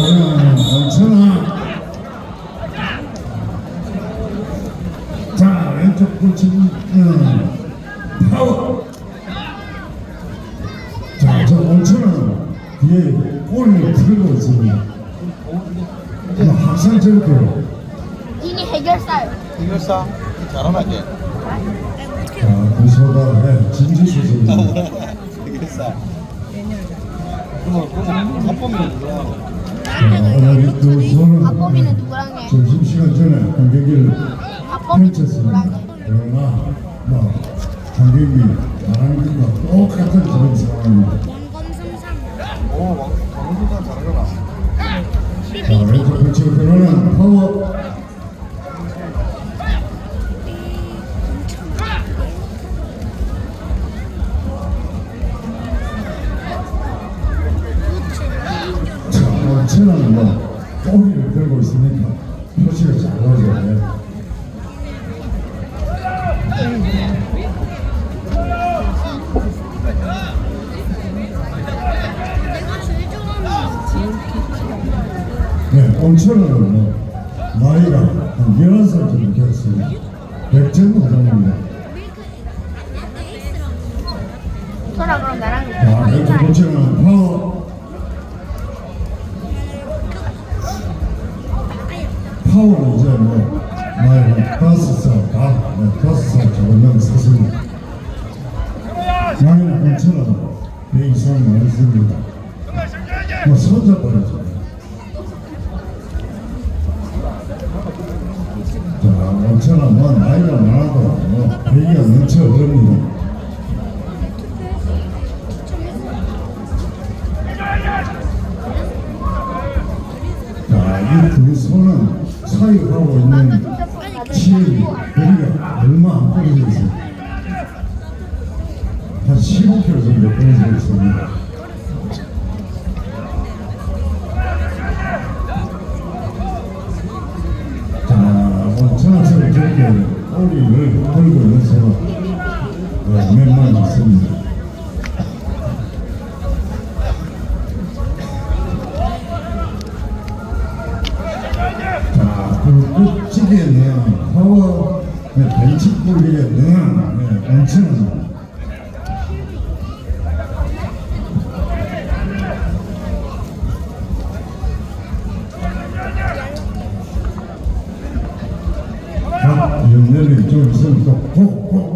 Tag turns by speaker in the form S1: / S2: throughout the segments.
S1: 오늘 원천아 자 왼쪽 불치기 음, 파워 자 저 원천은 뒤에 골을 틀고 있습니다 뭐 항상 저렇게
S2: 이니 해결사요.
S3: 이글사? 잘하나게
S1: 자 구소다 진지 수습입니다
S3: 이글사. 그러면 그러면 사범 이는 누구야?
S1: 오늘 두 손은
S2: 박범이는 누구랑 해?
S1: 점심시간 전에 한 경기를
S2: 박범이는
S1: 펼쳤습니다.
S2: 누구랑 해?
S1: 그러나 뭐 한경기 나랑 뭐 나이가 한 11살 정도 되었습니다. 백전 과장입니다.
S2: 소라 그럼 나랑
S1: 자, 왼쪽 온천은 파워 파워는 이제 뭐 나이가 다섯 살, 다, 네, 다섯 살 조금 넘었습니다. 나이는 온천은 배 이상 많이 씁니다. 뭐 손잡버렸죠. 온천은 뭐 나이가 많아도 뭐 배기가 넘쳐 흐릅니다. 자, 이두 손은 사육하고 있는 치의 거리가 얼마 안 떨어져 있습니다. 한 15km 정도 떨어져 있습니다. 1연애를 이
S2: 쪽에서
S1: 꼭, 꼭.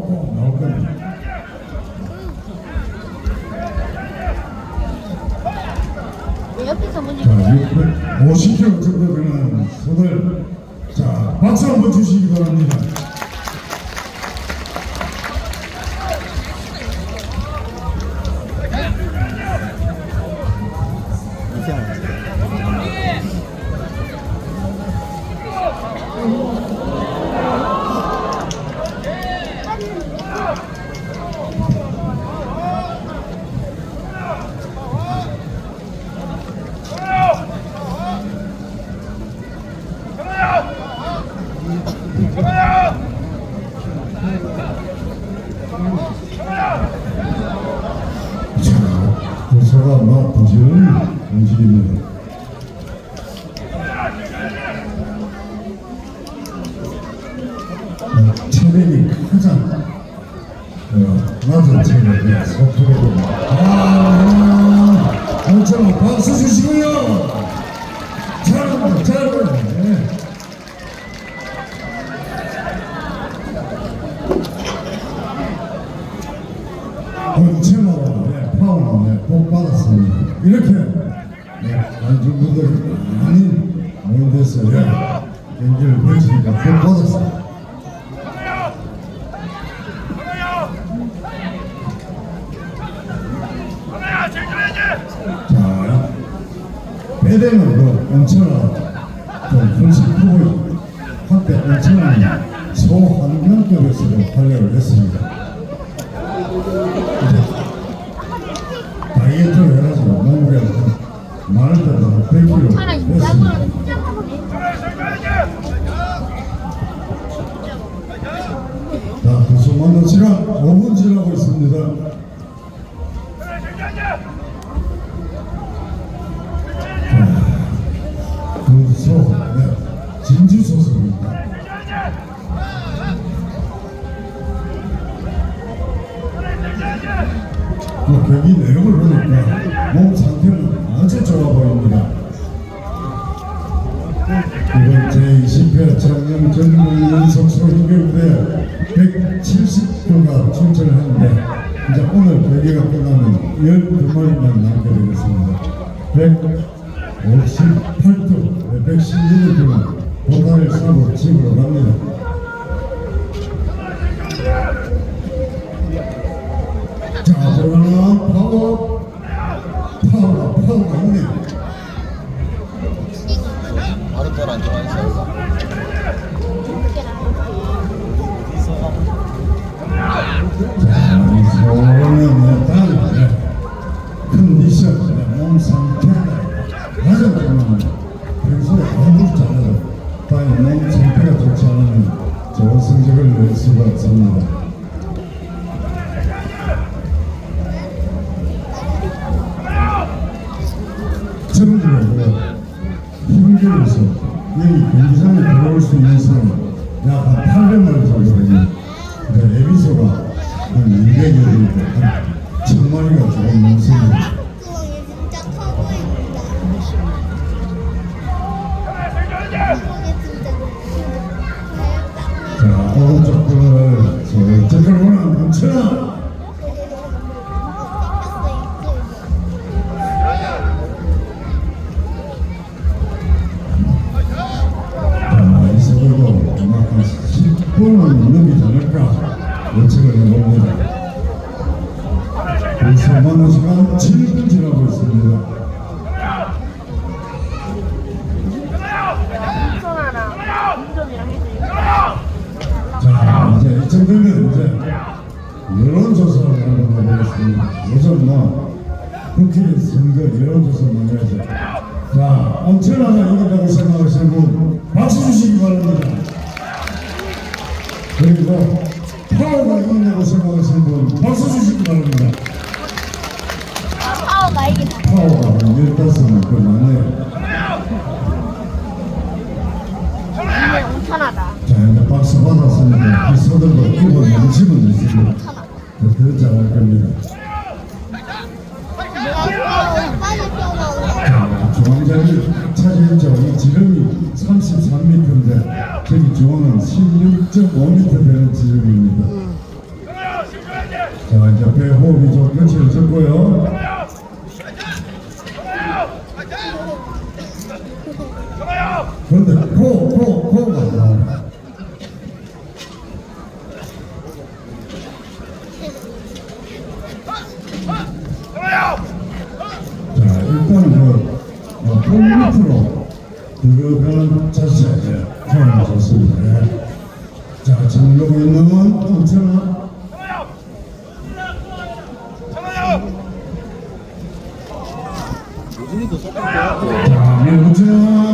S1: 어, 낮은 체력이 소프로 아, 엄청 박수 주시고요. 잘한다, 잘한다. 네. 본체로 네, 파워로 네, 복 받았습니다. 이렇게 네, 안중분들이 많이 모인데서 네, 경기를 펼치니까 복 받았습니다. 자, 배대는 그 온천은 좀 훨씬 크고요. 한때 온천은 소한명급에서도 활약을 했습니다. 다이어트를 해가지고 좀 많을 때도 한 100kg
S2: 소라
S1: 했습니다. 자, 그 수많은 시간 5분 지나고 있습니다. 김주 소속입니다. 뭐 경기 내용을 보니까 몸 상태는 아주 좋아 보입니다. 이번 제20회 청년 전국 연속 소인교대 170조가 출전을 하는데 이제 오늘 대회가 끝나면 12마리만 남게 되겠습니다. 전국에 힘들어서 여기 경기장에 들어올 수 있는 사람 약한 800만 정도 되니 그 에비소가 한 200여 정도 한 1000마리가 조금 넘습니다. 16.5m 되는 지름입니다. 자, 이제 배 호흡이 좀 거칠어졌고요. 그런데 코, 코, 코가 나와요. 자, 일단 그, 어, 볼 밑으로 들어가는 자세, 예, 표현 좋습니다. 예. 자, 여기 있는 엄청나
S3: 요즘도 속도
S1: 자, 명우진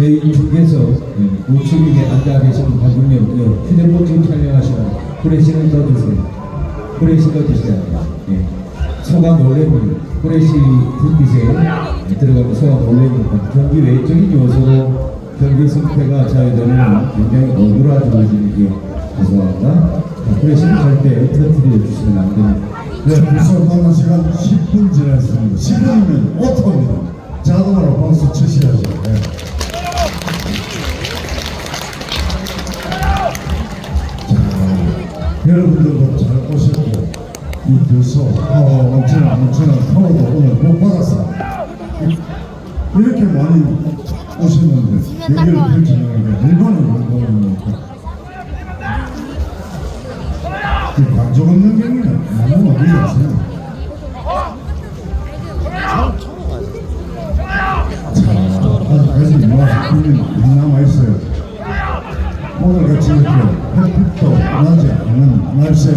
S4: 올리고 저희 중께서 예, 우측에 앉아 계시는 예, 휴대폰 지금 촬영하시면 후레쉬는 떠주세요. 후레쉬 떠주세요. 예. 소감 놀래물 후레쉬 불빛에 예, 들어가면 소감 놀래물 경기 외적인 요소로 경기 승패가 좌우되는 굉장히 억울하죠 지금 죄송합니다. 자, 후레쉬는 절대 터뜨려 주시면 안 됩니다.
S1: 네, 벌써 남은 시간 10분 지났습니다. 10분이면 오토입니다. 자동으로 방수 치셔야죠. 네. 여러분들도 잘 오셨고 이 두소 어, 엄청난 엄청난 파워도 오늘 못 받았어 이렇게 많이 오셨는데 여기를 펼쳐나가는 게 얼마나 영광입니까? 그 감정 없는 경우는 너무 어디가 없어요. 자, 아직까지 뭐 남아있어요. 오늘 같이 이렇게 않은 날씨에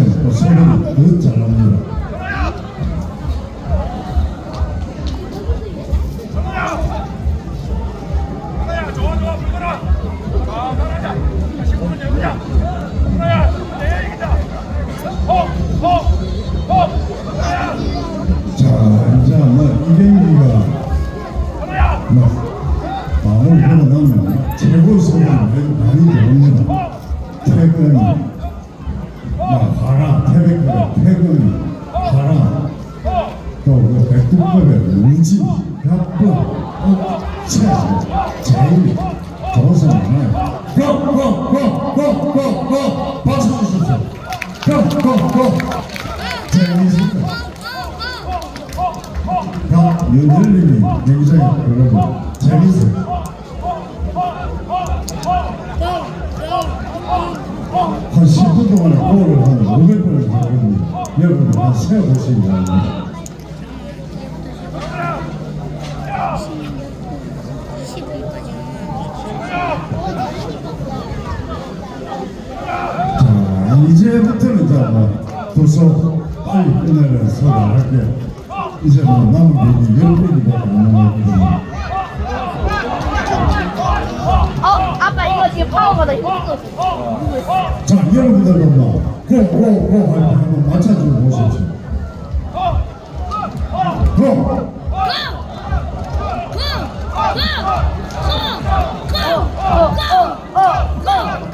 S1: 백두급의 우지, 협부, 업체, 제일 많아요. 고! 고! 고! 고! 고! 고! 박수 주십시오. 고! 고! 고! 재밌습니다. 다 연설님이 굉장히 여러분 재밌어요. 한 10분 동안에 골을 한 500번을 하거든요. 여러분들 한 세어보시기 바랍니다. 뭐, 도서 빨리 끝내려 서둘할게요. 이제 뭐 남은 얘기 10분이밖에 안 남았거든요.
S2: 어, 아빠 이거 지금 파워가 나 이거
S1: 자, 여러분들도 뭐, 고할때 한번 맞춰주고 보십시오. 고! 자,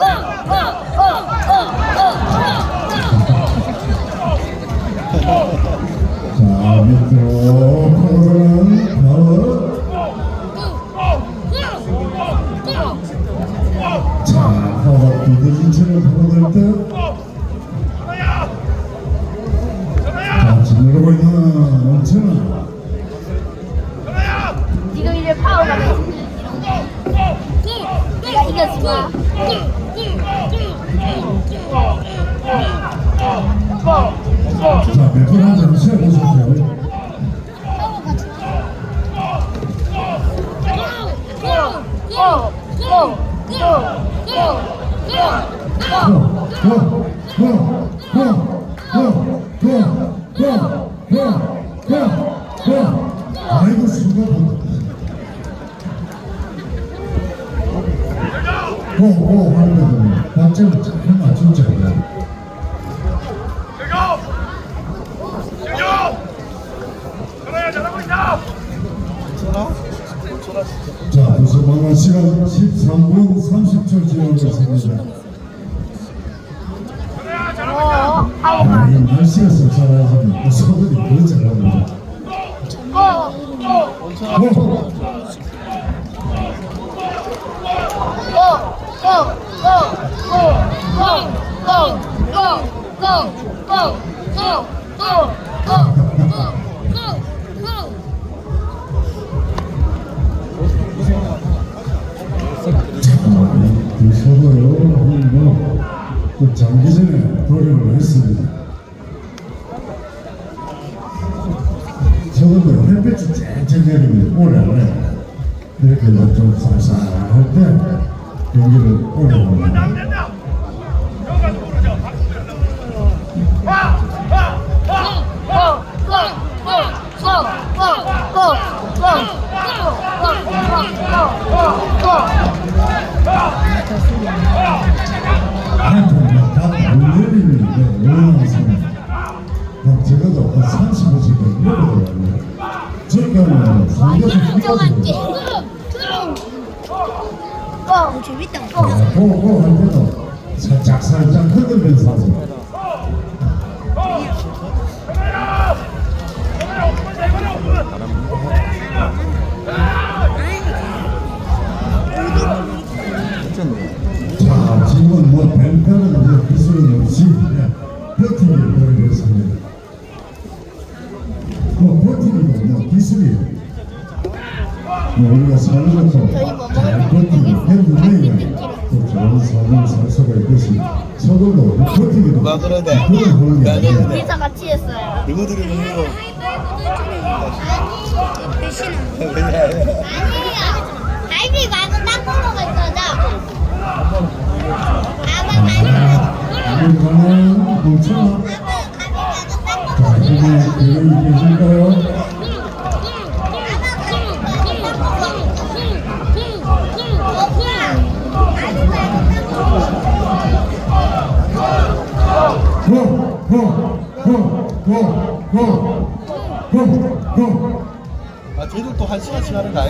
S1: 자, 몇분 한잔 세어보십시오. 아이고 자 벌써 방금 시간 13분 30초 지나고 있습니다
S2: 어.
S1: 아, 이 날씨가 또 소들이 더 잘합니다
S2: 고! 고!
S1: 고! 그 그 장기 전에 노력을 했습니다. 저도 햇빛이 쨍쨍 내리면 오래 이렇게 좀 쌀쌀할 때 경기를 오래 합니다. 적어도 한 35초 넘어가요. 저렇게 하면 상대에서 휘가지고
S2: 고! 재밌다. 고!
S1: 고고 할 때도 살짝 살짝 흔들면서 하세요. 우리가
S2: 저희
S1: 뭐잘 버티고 해보면 또 좋은 삶을 살 수가 있듯이 서로도 버티기도
S3: 누가 그러네?
S1: 그런 하는 게
S2: 같이 했어요.
S3: 누구들이
S5: 아니야. 갈비 말고 딴거 먹을 거죠? 아빠 갈비 말고
S1: 이거는 멈춰.
S5: 아빠 갈비 말고 딴거
S1: 자, 이게 여러분 계실까요?
S3: 아, 쟤도 또한 시간씩 하는 거. 아,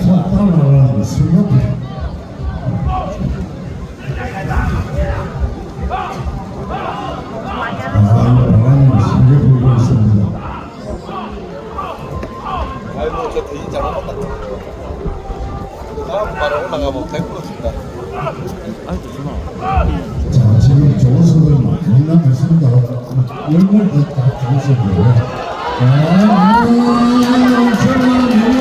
S1: 있습니다.
S3: 아이고, 저 돼지 잘못 봤다. 다음 바로 올라가면 100% 준다.
S1: 자, 지금 좋은 선들 많이 남았습니다. 얼굴도 다 좋은 선들이에요. 아, 엄청난 유명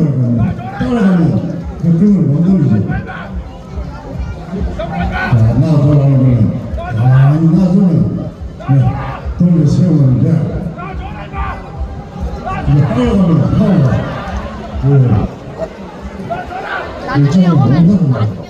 S1: 등을 돌린다는 겁니다. 따라가면 그 등을 못 돌리죠. 자, 나 저러는 거는 가만히 놔두면 네, 돌려 세우는데 이제 따라가면 파워가 그
S2: 나중에 오면